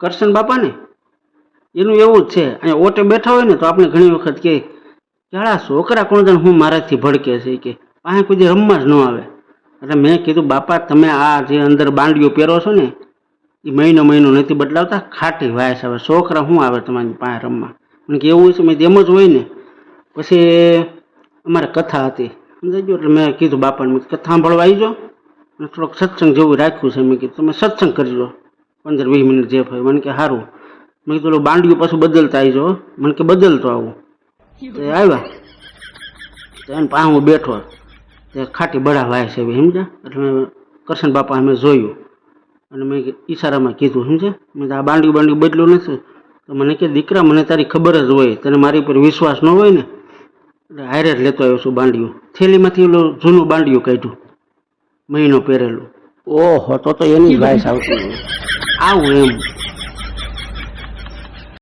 કરશન બાપા ને એનું એવું જ છે, અહીંયા ઓટે બેઠા હોય ને તો આપણે ઘણી વખત કે, કેળા, છોકરા કોણ જાણે હું મારાથી ભડકે છે? કે પાસે કોઈ રમવા જ ન આવે. એટલે મેં કીધું, બાપા, તમે આ જે અંદર બાંડીઓ પહેરો છો ને એ મહિનો મહિનો નથી બદલાવતા, ખાટી વાયસ આવે. છોકરા શું આવે તમારી પાસે રમવા? મને કે, એવું છે, મેં એમ જ હોય ને, પછી અમારે કથા હતી. સમજાઈ ગયું? એટલે મેં કીધું બાપાને મેં કથા સાંભળવા આવી જાઓ અને થોડોક સત્સંગ જેવું રાખ્યું છે. મેં કીધું, તમે સત્સંગ કરજો. પંદર વીસ મિનિટ જે હોય મને કે સારું મેં કીધું બાંડિયું પાછું બદલતા આવી જાઓ મને કે, બદલતો આવું. તો આવ્યા. તો એને પાસે હું બેઠો. તે ખાટી બળા વાય છે સમજ્યા? એટલે મેં કરશન બાપા અમે જોયું. અને મેં ઈશારામાં કીધું સમજે મેં આ બાંડિયું બાંડિયું બદલ્યું નથી. તો મને કે, દીકરા, મને તારી ખબર જ હોય. તને મારી ઉપર વિશ્વાસ ન હોય ને? એટલે હારે જ લેતો આવ્યો છું બાંડિયું. થેલીમાંથી ઓલું જૂનું બાંડિયું કાઢ્યું. મહિનો પહેરેલું. ઓહો, તો તો એની જ આવતી હોય. આવું એમ